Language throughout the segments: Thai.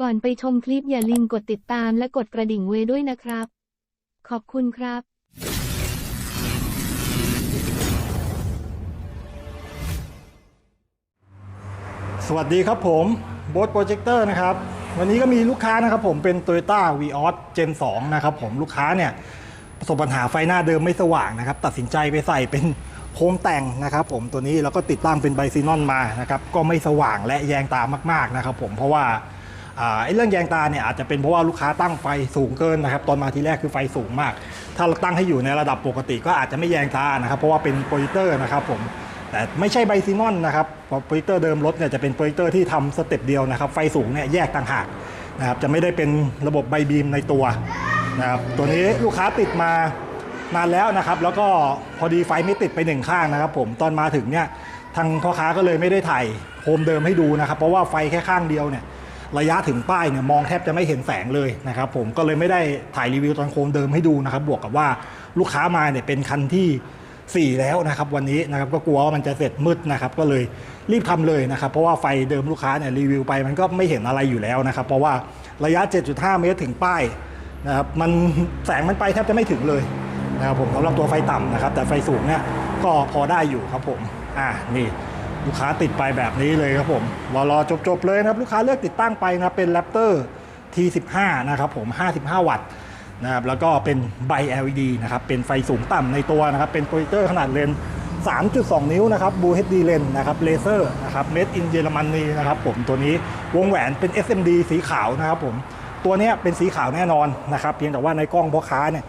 ก่อนไปชมคลิปอย่าลืมกดติดตามและกดกระดิ่งไว้ด้วยนะครับ ขอบคุณครับ สวัสดีครับผมโบสโปรเจคเตอร์นะครับ วันนี้ก็มีลูกค้านะครับผมเป็น Toyota v ีออส Gen 2นะครับผมลูกค้าเนี่ย ประสบปัญหาไฟหน้าเดิมไม่สว่างนะครับ ตัดสินใจไปใส่เป็นโคมแต่งนะครับผมตัวนี้แล้วก็ติดตั้งเป็นไบซีนอนมานะครับ ก็ไม่สว่างและแยงตามากๆนะครับผมเพราะว่า ไอ้เรื่องแยงตาเนี่ยอาจจะเป็นเพราะว่าลูกค้าตั้งไฟสูงเกินนะครับตอนมาทีแรกคือไฟสูงมาก ถ้าเราตั้งให้อยู่ในระดับปกติก็อาจจะไม่แยงตานะครับเพราะว่าเป็นโปรเจคเตอร์นะครับผมแต่ไม่ใช่ไบซีนอนนะครับโปรเจคเตอร์เดิมรถเนี่ยจะเป็นโปรเจคเตอร์ที่ทำสเต็ปเดียวนะครับไฟสูงเนี่ยแยกต่างหากนะครับจะไม่ได้เป็นระบบไบบีมในตัวนะครับตัวนี้ลูกค้าติดมานานแล้วนะครับ แล้วก็พอดีไฟไม่ติดไปหนึ่งข้างนะครับ ผมตอนมาถึงเนี่ยทางพ่อค้าก็เลยไม่ได้ถ่ายโฮมเดิมให้ดูนะครับ เพราะว่าไฟแค่ข้างเดียวเนี่ย ระยะถึงป้ายเนี่ยมองแทบจะไม่เห็นแสงเลยนะครับผมก็เลยไม่ได้ถ่ายรีวิวตอนโคมเดิมให้ดูนะครับ บวกกับว่าลูกค้ามาเนี่ยเป็นคันที่ 4 แล้วนะครับ วันนี้นะครับก็กลัวว่ามันจะเสร็จมืดนะครับ ก็เลยรีบทำเลยนะครับ เพราะว่าไฟเดิมลูกค้าเนี่ยรีวิวไปมันก็ไม่เห็นอะไรอยู่แล้วนะครับ เพราะว่าระยะ 7.5 เมตรถึงป้ายนะครับมันแสงมันไปแทบจะไม่ถึงเลยนะครับผมสำหรับตัวไฟต่ำนะครับ แต่ไฟสูงเนี่ยก็พอได้อยู่ครับผมอ่านี่ ลูกค้าติดไปแบบนี้เลยครับผมรอรอจบๆเลยนะครับลูกค้าเลือกติดตั้งไปนะเป็น Raptor T15 นะครับผม 55 วัตต์นะครับแล้วก็เป็นใบ LED นะครับเป็นไฟสูงต่ำในตัวนะครับเป็นโปรเจคเตอร์ขนาดเลนส์3.2 นิ้วนะครับ Blue HD Lens นะครับเลเซอร์นะครับ Made in Germany นะครับผมตัวนี้วงแหวนเป็น SMD สีขาวนะครับผมตัวนี้เป็นสีขาวแน่นอนนะครับเพียงแต่ว่าในกล้องพ่อค้าเนี่ย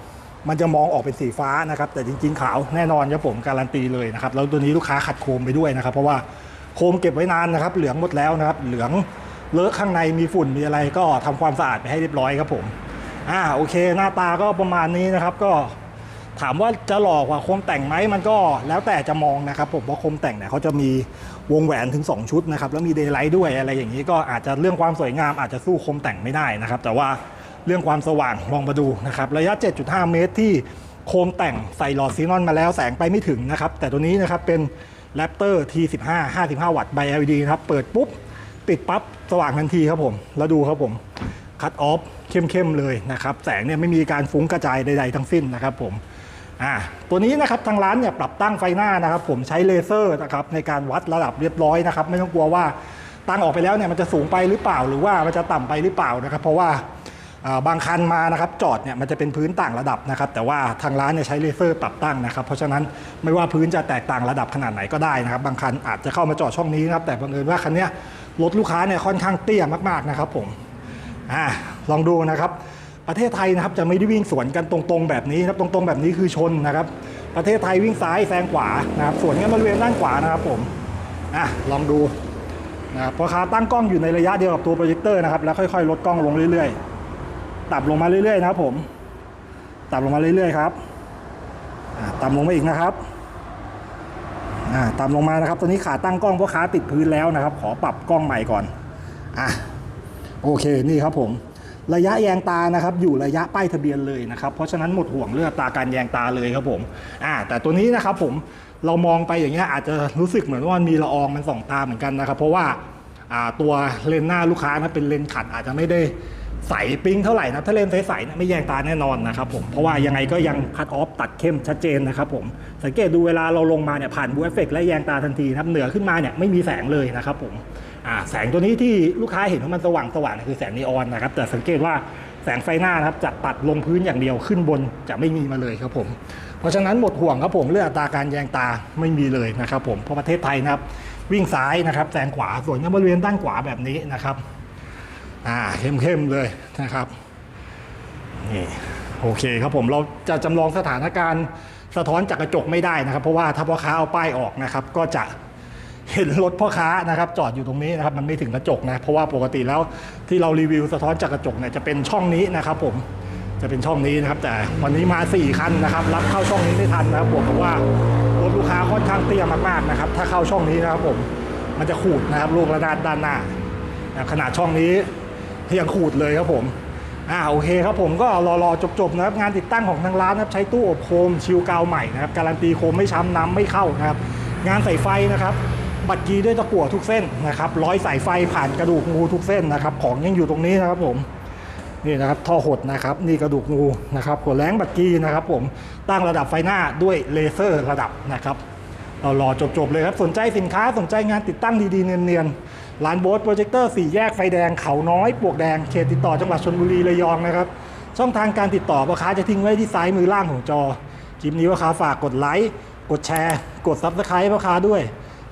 มันจะมองออกเป็นสีฟ้านะครับ แต่จริงๆขาวแน่นอนครับผมการันตีเลยนะครับ แล้วตัวนี้ลูกค้าขัดโคมไปด้วยนะครับ เพราะว่าโคมเก็บไว้นานนะครับ เหลืองหมดแล้วนะครับ เหลืองเลอะข้างในมีฝุ่นมีอะไรก็ทำความสะอาดไปให้เรียบร้อยครับผม อ่าโอเค หน้าตาก็ประมาณนี้นะครับ ก็ถามว่าจะหลอกกว่าโคมแต่งไหมมันก็แล้วแต่จะมองนะครับผมเพราะโคมแต่งเนี่ยเขาจะมีวงแหวนถึง 2 ชุดนะครับแล้วมีเดย์ไลท์ด้วยอะไรอย่างนี้ก็อาจจะเรื่องความสวยงามอาจจะสู้โคมแต่งไม่ได้นะครับ แต่ว่า เรื่องความสว่างลองมาดูนะครับระยะ 7.5 เมตรที่โคมแต่งใส่หลอดซีนอนมาแล้วแสงไปไม่ถึงนะครับ แต่ตัวนี้นะครับเป็น Raptor T15 55 วัตต์ไบ LED นะครับ เปิดปุ๊บ ติดปั๊บ สว่างทันทีครับผม แล้วดูครับผม คัดออฟเข้มๆเลยนะครับ แสงเนี่ยไม่มีการฟุ้งกระจายใดๆทั้งสิ้นนะครับผมอ่าตัวนี้นะครับทางร้านเนี่ยปรับตั้งไฟหน้านะครับ ผมใช้เลเซอร์นะครับในการวัดระดับเรียบร้อยนะครับ ไม่ต้องกลัวว่าตั้งออกไปแล้วเนี่ยมันจะสูงไปหรือเปล่า หรือว่ามันจะต่ำไปหรือเปล่านะครับ เพราะว่า บางคันมานะครับจอดเนี่ยมันจะเป็นพื้นต่างระดับนะครับแต่ว่าทางร้านเนี่ยใช้เลเซอร์ปรับตั้งนะครับเพราะฉะนั้นไม่ว่าพื้นจะแตกต่างระดับขนาดไหนก็ได้นะครับบางคันอาจจะเข้ามาจอดช่องนี้นะครับแต่บังเอิญว่าคันเนี้ยรถลูกค้าเนี่ยค่อนข้างเตี้ยมากๆนะครับผมอ่าลองดูนะครับ ประเทศไทยนะครับจะไม่ได้วิ่งสวนกันตรงๆแบบนี้นะครับตรงๆแบบนี้คือชนนะครับประเทศไทยวิ่งซ้ายแซงขวานะครับสวนกันบริเวณด้านขวานะครับผมอะลองดูนะครับพอขาตั้งกล้องอยู่ในระยะเดียวกับตัวโปรเจคเตอร์นะครับแล้วค่อยๆ ลดกล้องลงเรื่อยๆ ต่ำลงมาเรื่อยๆนะครับผม ต่ำลงมาเรื่อยๆครับต่ำลงมาอีกนะครับต่ำลงมานะครับ ตอนนี้ขาตั้งกล้องเพราะขาติดพื้นแล้วนะครับ ขอปรับกล้องใหม่ก่อนอะโอเคนี่ครับผม ระยะแยงตานะครับ อยู่ระยะป้ายทะเบียนเลยนะครับ เพราะฉะนั้นหมดห่วงเรื่องตาการแยงตาเลยครับผมอ่าแต่ตัวนี้นะครับผมเรามองไปอย่างเงี้ยอาจจะรู้สึกเหมือนว่ามันมีละอองมันส่องตาเหมือนกันนะครับ เพราะว่าตัวเลนส์หน้าลูกค้านะเป็นเลนส์ขัดอาจจะไม่ได้ ใสปิ้งเท่าไหร่นะถ้าเลนส์ใสๆเนี่ยไม่แยงตาแน่นอนนะครับผมเพราะว่ายังไงก็ยังคัดออฟตัดเข้มชัดเจนนะครับผมสังเกตดูเวลาเราลงมาเนี่ยผ่านบูเอฟเฟกและแยงตาทันทีนะครับเหนือขึ้นมาเนี่ยไม่มีแสงเลยนะครับผมแสงตัวนี้ที่ลูกค้าเห็นว่ามันสว่างสว่างๆคือแสงนีออนนะครับแต่สังเกตว่าแสงไฟหน้านะครับจะตัดลงพื้นอย่างเดียวขึ้นบนจะไม่มีมาเลยครับผมเพราะฉะนั้นหมดห่วงครับผมเรื่องอัตราการแยงตาไม่มีเลยนะครับผมเพราะประเทศไทยนะครับวิ่งซ้ายนะครับแซงขวาส่วนบริเวณด้านขวาแบบนี้นะครับ อ่าเข้มๆเลยนะครับนี่โอเคครับผมเราจะจำลองสถานการณ์สะท้อนจากกระจกไม่ได้นะครับ เพราะว่าถ้าพ่อค้าเอาป้ายออกนะครับ ก็จะเห็นรถพ่อค้านะครับ จอดอยู่ตรงนี้นะครับ มันไม่ถึงกระจกนะเพราะว่าปกติแล้วที่เรารีวิวสะท้อนจากกระจกเนี่ยจะเป็นช่องนี้นะครับ ผมจะเป็นช่องนี้นะครับ แต่วันนี้มา 4 คันนะครับ รับเข้าช่องนี้ไม่ทันนะครับบวกกับว่ารถลูกค้าค่อนข้างเตี้ยมากๆนะครับ ถ้าเข้าช่องนี้นะครับผมมันจะขูดนะครับลูกระนาดด้านหน้าขนาดช่องนี้ ยังขูดเลยครับผมอ่าโอเคครับผมก็รอรอจบๆนะครับงานติดตั้งของทางร้านนะครับใช้ตู้อบโคมชิลกาวใหม่นะครับการันตีโคมไม่ช้ำน้ำไม่เข้านะครับงานใส่ไฟนะครับบัตรกีด้วยตะกั่วทุกเส้นนะครับร้อยสายไฟผ่านกระดูกงูทุกเส้นนะครับของยังอยู่ตรงนี้นะครับผมนี่นะครับท่อหดนะครับนี่กระดูกงูนะครับหัวแรงบักกี้นะครับผมตั้งระดับไฟหน้าด้วยเลเซอร์ระดับนะครับ เรารอจบๆเลยครับ สนใจสินค้าสนใจงานติดตั้งดีๆ เนียนๆร้านโบสโปรเจคเตอร์สี่แยกไฟแดงเขาน้อยปวกแดงเขตติดต่อจังหวัดชนบุรีระยองนะครับ ช่องทางการติดต่อพ่อค้าจะทิ้งไว้ที่ซ้ายมือล่างของจอคลิปนี้พ่อค้าฝากกดไลค์กดแชร์ กดซับสไครต์พ่อค้าด้วย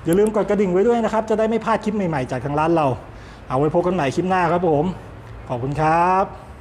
อย่าลืมกดกระดิ่งไว้ด้วยนะครับ จะได้ไม่พลาดคลิปใหม่ๆจากทางร้านเรา เอาไว้พบกันใหม่คลิปหน้าครับผม ขอบคุณครับ